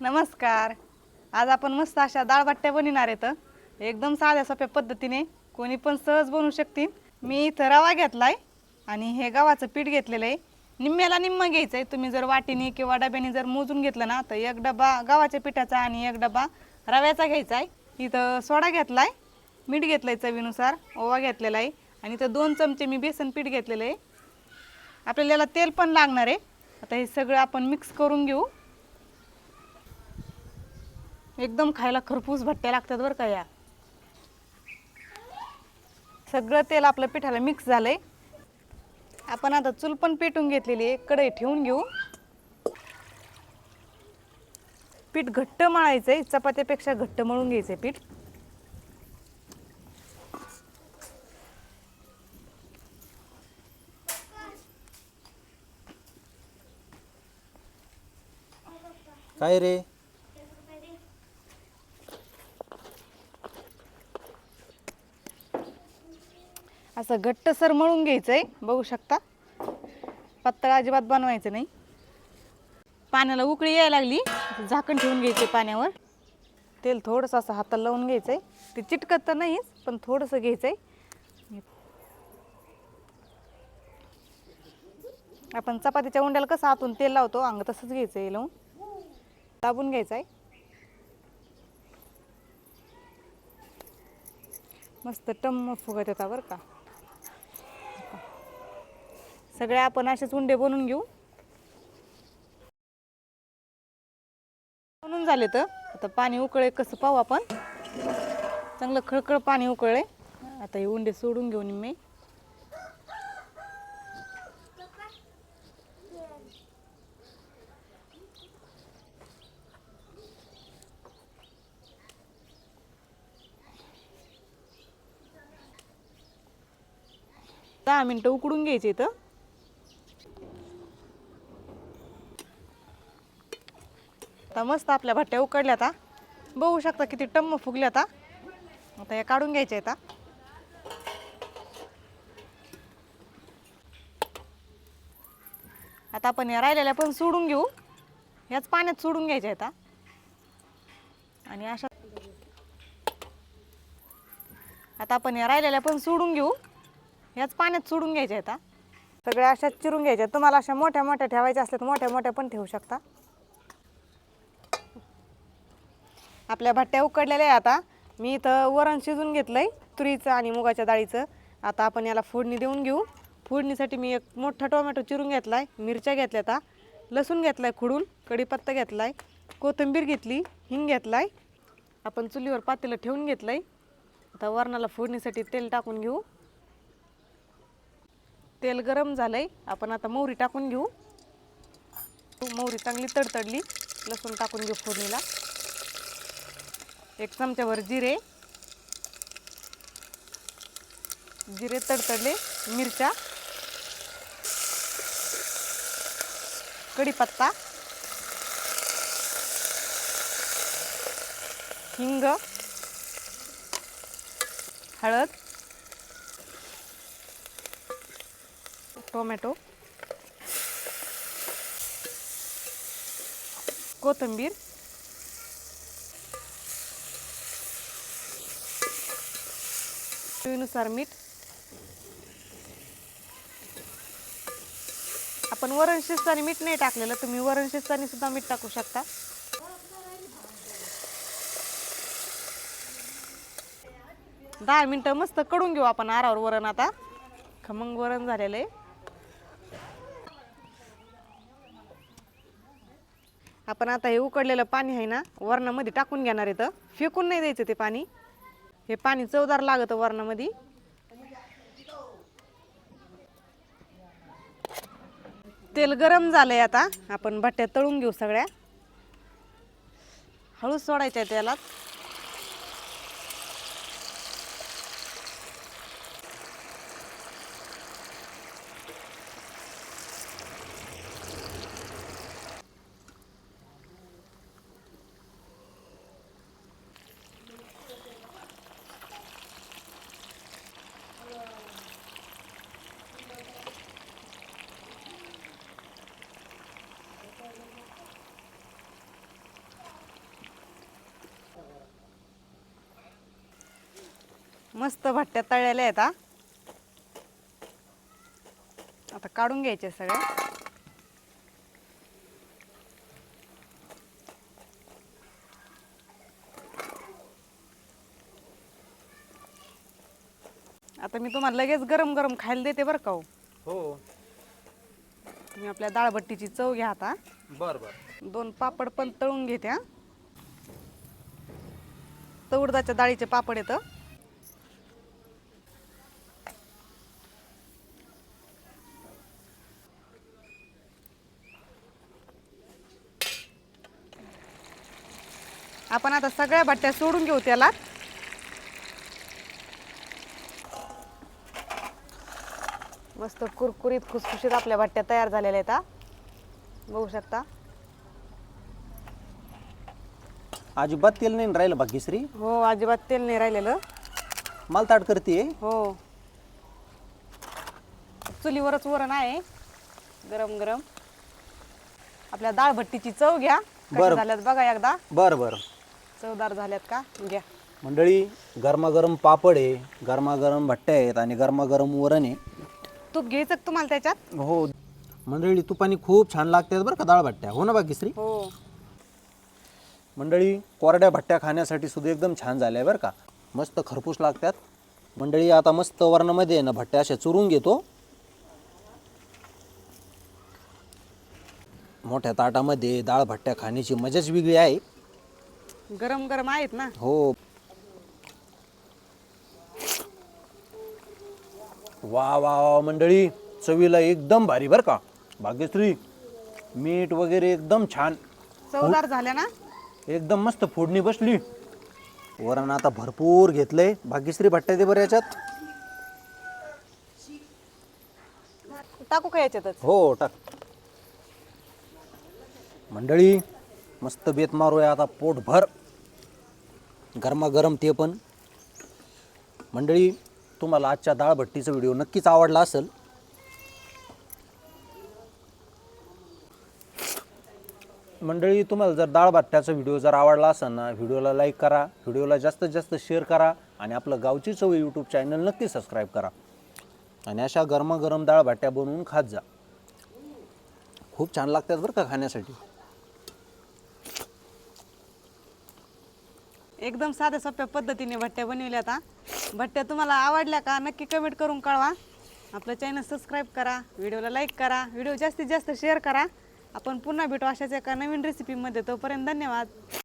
नमस्कार. आज आपण मस्त अशा डाळबट्ट्या बनविणार आहेत एकदम साध्या सोप्या पद्धतीने. कोणी पण सहज बनवू शकतील. मी इथं रवा घेतला आहे आणि हे गव्हाचं पीठ घेतलेलं आहे निम्म्याला निम्म घ्यायचं आहे तुम्ही जर वाटीने किंवा डब्याने जर मोजून घेतलं ना तर एक डबा गव्हाच्या पिठाचा आणि एक डबा रव्याचा घ्यायचा आहे इथं सोडा घेतला आहे मीठ घेतलं आहे चवीनुसार ओवा घेतलेला आहे आणि इथं दोन चमचे मी बेसन पीठ घेतलेलं आहे आपल्याला तेल पण लागणार आहे. आता हे सगळं आपण मिक्स करून घेऊ. एकदम खायला खरपूस भट्ट्या लागतात बरं का या. सगळं तेल आपलं पिठाला मिक्स झालंय. आपण आता चूल पण पेटून घेतलेली आहे. कढई ठेवून घेऊ. पीठ घट्ट मळायचंय. चपात्यापेक्षा घट्ट मळून घ्यायचंय पीठ. काय रे? असं घट्टसर मळून घ्यायचं आहे बघू शकता. पातळ अजिबात बनवायचं नाही. पाण्याला उकळी यायला लागली. झाकण ठेवून घ्यायचे पाण्यावर. तेल थोडंसं असं हाताला लावून घ्यायचं आहे ते चिटकत तर नाहीच पण थोडंसं घ्यायचं आहे आपण चपातीच्या उंड्याला कसं आतून तेल लावतो अंग तसंच घ्यायचं आहे लावून. दाबून घ्यायचं आहे मस्त टम्म फुगत येतात बरं का. सगळे आपण असेच उंडे बनवून घेऊ. बनून झाले तर आता पाणी उकळे कसं पाहू आपण. चांगलं खळखळ पाणी उकळले आता हे उंडे सोडून घेऊन मी. दहा मिनटं उकडून घ्यायचे इथं. आता मस्त आपल्या भट्ट्या उकडल्या आता बघू शकता किती टम्म फुगल्या आता आता या काढून घ्यायच्या आता आता आपण या राहिलेल्या पण सोडून घेऊ. याच पाण्यात सोडून घ्यायच्या आता आणि अशा आता आपण या राहिलेल्या पण सोडून घेऊ. याच पाण्यात सोडून घ्यायच्या आता सगळ्या अशाच चिरून घ्यायच्या तुम्हाला अशा मोठ्या मोठ्या ठेवायच्या असल्या तर मोठ्या मोठ्या पण ठेवू शकता. आपल्या भट्ट्या उकडलेल्या आहे आता. मी इथं वरण शिजून घेतलं आहे तुरीचं आणि मुगाच्या डाळीचं. आता आपण याला फोडणी देऊन घेऊ. फोडणीसाठी मी एक मोठा टोमॅटो चिरून घेतला आहे मिरच्या घेतल्या आता. लसूण घेतलाय खुडून कढीपत्ता घेतला आहे कोथिंबीर घेतली हिंग घेतला आहे आपण चुलीवर पातेलं ठेवून घेतलं आहे आता वरणाला फोडणीसाठी तेल टाकून घेऊ. तेल गरम झालं आहे आपण आता मोहरी टाकून घेऊ. मोहरी चांगली तडतडली. लसूण टाकून घेऊ फोडणीला. एक चमच्यावर जिरे. जिरे तडतडले मिरच्या. कढीपत्ता. हिंग. हळद. टोमॅटो. कोथिंबीर. चवीनुसार मीठ. आपण वरण शिजताना मीठ नाही टाकलेलं तुम्ही वरण शिजताना सुद्धा मीठ टाकू शकता. दहा मिनटं मस्त कडून घेऊ आपण आरावर वरण आता. खमंग वरण झालेलं आहे. आपण आता हे उकडलेलं पाणी आहे ना वरणामध्ये टाकून घेणार इथं फेकून नाही द्यायचं ते पाणी. हे पाणी चवदार लागतं वरणामध्ये. तेल गरम झालंय आता. आपण भट्ट्या तळून घेऊ सगळ्या. हळूच सोडायच्या त्याला मस्त भट्ट्या तळलेल्या आहेत हा. आता काढून घ्यायचे सगळ्या आता मी तुम्हाला लगेच गरम गरम खायला देते बरं का हो. हो. तुम्ही आपल्या डाळबट्टीची चव घ्या आता. बर बर. दोन पापड पण तळून घेते हा. उडदाच्या डाळीचे पापड येतं. आपण आता सगळ्या बट्ट्या सोडून घेऊ त्याला. मस्त कुरकुरीत खुसखुशीत आपल्या बट्ट्या तयार झालेल्या आहेत. बघू शकता. अजिबात तेल नाही राहिलं भाग्यश्री हो अजिबात तेल नाही राहिलेलं. मला ताट करते. हो. चुलीवरच वरण आहे. गरम गरम. आपल्या डाळ भट्टीची चव घ्या. बरं. झाल्यात बघा एकदा. बर बर. चवदार झाल्यात का? घ्या. मंडळी गरमागरम पापड आहे गरमागरम भट्ट्या आहेत आणि गरमागरम वरण आहे. तूप घ्यायचं का तुम्हाला त्याच्यात? हो. मंडळी तुपानी खूप छान लागतात बरं का डाळ भट्ट्या. हो ना भाग्यश्री हो. मंडळी कोरड्या भट्ट्या खाण्यासाठी सुद्धा एकदम छान झाल्या बरं का. मस्त खरपूस लागतात. मंडळी आता मस्त वरणामध्ये आहे ना भट्ट्या अशा चुरून घेतो. मोठ्या ताटामध्ये डाळ भट्ट्या खाण्याची मजाच वेगळी आहे. गरम गरम आहेत ना. हो. वा वा वा मंडळी चवीला एकदम भारी बरं का. भाग्यश्री मीठ वगैरे एकदम छान. चवदार झाल्या ना? एकदम मस्त फोडणी बसली. वरण आता भरपूर घेतलंय. भाग्यश्री भट्ट्या दे बरं याच्यात. टाकू का याच्यातच? हो टाक. मंडळी मस्त बेत मारूया आता पोटभर. गरमागरम ते पण. मंडळी तुम्हाला आजच्या दाळभट्टीचा व्हिडिओ नक्कीच आवडला असेल. मंडळी तुम्हाला जर दाळभट्ट्याचा व्हिडिओ जर आवडला असेल ना व्हिडिओला लाईक करा व्हिडिओला जास्तीत जास्त शेअर करा आणि आपलं गावची चव यूट्यूब चॅनल नक्की सबस्क्राईब करा. आणि अशा गरमागरम दाळभट्ट्या बनवून खात जा. खूप छान लागतात बरं का खाण्यासाठी. एकदम साध्या सोप्या पद्धतीने भट्ट्या बनवल्या आता भट्ट्या तुम्हाला आवडल्या का नक्की कमेंट करून कळवा. आपलं चॅनल सबस्क्राईब करा व्हिडिओला लाईक करा व्हिडिओ जास्तीत जास्त शेअर करा. आपण पुन्हा भेटू अशाच एका नवीन रेसिपीमध्ये तोपर्यंत धन्यवाद.